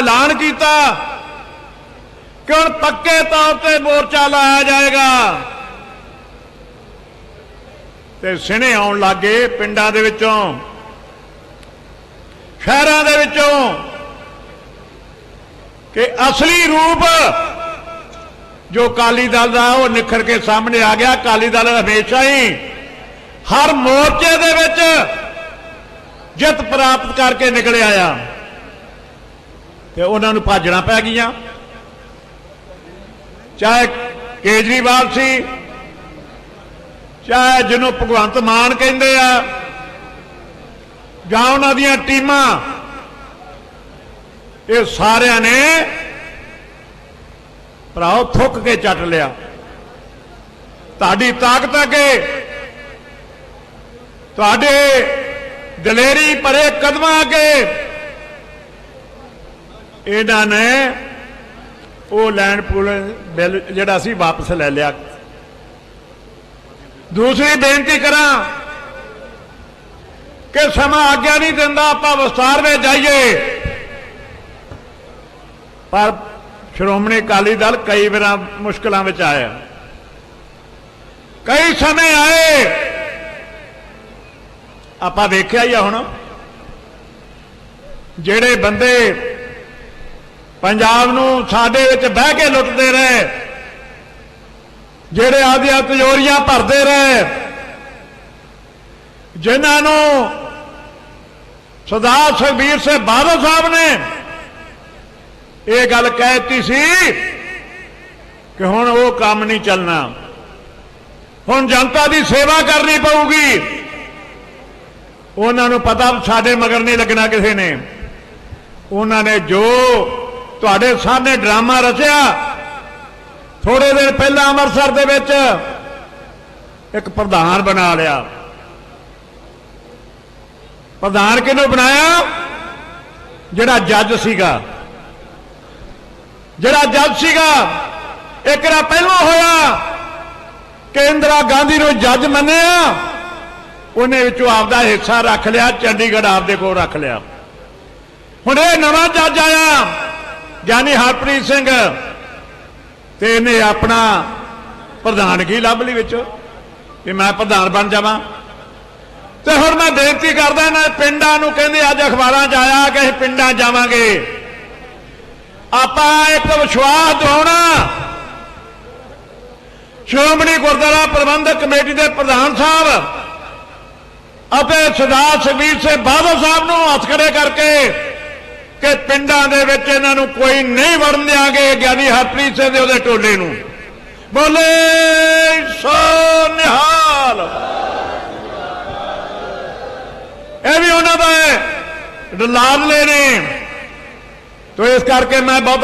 ਐਲਾਨ ਕੀਤਾ ਕਿ ਹੁਣ ਪੱਕੇ ਤੌਰ ਤੇ ਮੋਰਚਾ ਲਾਇਆ ਜਾਏਗਾ। ਤੇ ਸਿਣੇ ਆਉਣ ਲੱਗੇ ਪਿੰਡਾਂ ਦੇ ਵਿੱਚੋਂ, ਸ਼ਹਿਰਾਂ ਦੇ ਵਿੱਚੋਂ ਕਿ ਅਸਲੀ ਰੂਪ ਜੋ ਕਾਲੀ ਦਲ ਦਾ ਉਹ ਨਿਖਰ ਕੇ ਸਾਹਮਣੇ ਆ ਗਿਆ। ਕਾਲੀ ਦਲ ਹਮੇਸ਼ਾ ਹੀ ਹਰ ਮੋਰਚੇ ਦੇ ਵਿੱਚ ਜਿੱਤ ਪ੍ਰਾਪਤ ਕਰਕੇ ਨਿਕਲਿਆ ਆ। ਤੇ ਉਹਨਾਂ ਨੂੰ ਭਾਜਣਾ ਪੈ ਗਈਆਂ। ਚਾਹੇ ਕੇਜਰੀਵਾਲ ਸੀ, ਚਾਹੇ ਜਿਹਨੂੰ ਭਗਵੰਤ ਮਾਨ ਕਹਿੰਦੇ ਆ, ਜਾਂ ਉਹਨਾਂ ਦੀਆਂ ਟੀਮਾਂ, ਇਹ ਸਾਰਿਆਂ ਨੇ ਭਰਾਓ ਥੁੱਕ ਕੇ ਚੱਟ ਲਿਆ। ਤੁਹਾਡੀ ਤਾਕਤ ਅੱਗੇ, ਤੁਹਾਡੇ ਦਲੇਰੀ ਭਰੇ ਕਦਮਾਂ ਅੱਗੇ ਇਹਨਾਂ ਨੇ ਉਹ ਲੈਂਡ ਪੂਲ ਬਿੱਲ ਜਿਹੜਾ ਸੀ ਵਾਪਸ ਲੈ ਲਿਆ। ਦੂਸਰੀ ਬੇਨਤੀ ਕਰਾਂ ਕਿ ਸਮਾਂ ਆਗਿਆ ਨਹੀਂ ਦਿੰਦਾ, ਆਪਾਂ ਵਿਸਤਾਰ ਵਿੱਚ ਜਾਈਏ। ਪਰ ਸ਼੍ਰੋਮਣੀ ਅਕਾਲੀ ਦਲ ਕਈ ਵਾਰਾਂ ਮੁਸ਼ਕਲਾਂ ਵਿੱਚ ਆਇਆ। ਕਈ ਸਮੇਂ ਆਏ। ਆਪਾਂ ਵੇਖਿਆ ਹੀ ਆ ਹੁਣ। ਜਿਹੜੇ ਬੰਦੇ ਪੰਜਾਬ ਨੂੰ ਸਾਡੇ ਵਿੱਚ ਬਹਿ ਕੇ ਲੁੱਟਦੇ ਰਹੇ। ਜਿਹੜੇ ਆਦੀਆਂ ਤਿਜੋਰੀਆਂ ਭਰਦੇ ਰਹੇ। ਜਿਨ੍ਹਾਂ ਨੂੰ ਸਰਦਾਰ ਸੁਖਬੀਰ ਸਿੰਘ ਬਾਦਲ ਸਾਹਿਬ ਨੇ ਇਹ ਗੱਲ ਕਹਿਤੀ ਸੀ ਕਿ ਹੁਣ ਉਹ ਕੰਮ ਨਹੀਂ ਚੱਲਣਾ। ਹੁਣ ਜਨਤਾ ਦੀ ਸੇਵਾ ਕਰਨੀ ਪਊਗੀ। ਉਹਨਾਂ ਨੂੰ ਪਤਾ ਸਾਡੇ ਮਗਰ ਨਹੀਂ ਲੱਗਣਾ ਕਿਸੇ ਨੇ। ਉਹਨਾਂ ਨੇ ਜੋ ਤੁਹਾਡੇ ਸਾਹਮਣੇ ਡਰਾਮਾ ਰਚਿਆ। ਥੋੜੇ ਦਿਨ ਪਹਿਲਾਂ ਅੰਮ੍ਰਿਤਸਰ ਦੇ ਵਿੱਚ ਇੱਕ ਪ੍ਰਧਾਨ ਬਣਾ ਲਿਆ। ਪ੍ਰਧਾਨ ਕਿਹਨੂੰ ਬਣਾਇਆ? ਜਿਹੜਾ ਜੱਜ ਸੀਗਾ। ਜਿਹੜਾ ਜੱਜ ਸੀਗਾ, ਇੱਕ ਰਾ ਪਹਿਲਾਂ ਹੋਇਆ, ਕਿ ਇੰਦਰਾ ਗਾਂਧੀ ਨੂੰ ਜੱਜ ਮੰਨਿਆ। ਉਹਨੇ ਵਿੱਚੋਂ ਆਪਦਾ ਹਿੱਸਾ ਰੱਖ ਲਿਆ, ਚੰਡੀਗੜ੍ਹ ਆਪਦੇ ਕੋਲ ਰੱਖ ਲਿਆ। ਹੁਣ ਇਹ ਨਵਾਂ ਜੱਜ ਆਇਆ। ਗਿਆਨੀ ਹਰਪ੍ਰੀਤ ਸਿੰਘ ਤੇ ਇਹਨੇ ਆਪਣਾ ਪ੍ਰਧਾਨਗੀ ਲੱਭ ਲਈ ਵਿੱਚ? ਕਿ ਮੈਂ ਪ੍ਰਧਾਨ ਬਣ ਜਾਵਾਂ। ਤੇ ਹੁਣ ਮੈਂ ਬੇਨਤੀ ਕਰਦਾ ਇਹਨਾਂ ਪਿੰਡਾਂ ਨੂੰ ਕਹਿੰਦੇ ਅੱਜ ਅਖਬਾਰਾਂ 'ਚ ਆਇਆ ਕਿ ਅਸੀਂ ਪਿੰਡਾਂ ਜਾਵਾਂਗੇ। ਆਪਾਂ ਇੱਕ ਵਿਸ਼ਵਾਸ ਦਿਵਾਉਣਾ। ਸ਼੍ਰੋਮਣੀ ਗੁਰਦੁਆਰਾ ਪ੍ਰਬੰਧਕ ਕਮੇਟੀ ਦੇ ਪ੍ਰਧਾਨ ਸਾਹਿਬ ਅਤੇ ਸਰਦਾਰ ਸੁਖਬੀਰ ਸਿੰਘ ਬਾਦਲ ਸਾਹਿਬ ਨੂੰ ਹੱਥ ਖੜੇ ਕਰਕੇ ਕਿ ਪਿੰਡਾਂ ਦੇ ਵਿੱਚ ਇਹਨਾਂ ਨੂੰ ਕੋਈ ਨਹੀਂ ਵੜਨ ਦਿਆਂਗੇ, ਗਿਆਨੀ ਹਰਪ੍ਰੀਤ ਸਿੰਘ ਦੇ ਉਹਦੇ ਟੋਲੇ ਨੂੰ। ਬੋਲੇ ਸੋ ਨਿਹਾਲ। ਇਹ ਵੀ ਉਹਨਾਂ ਦਾ ਹੈ ਲਾਡਲੇ ਨੇ। ਤੋ ਇਸ ਕਰਕੇ ਮੈਂ ਬਹੁਤ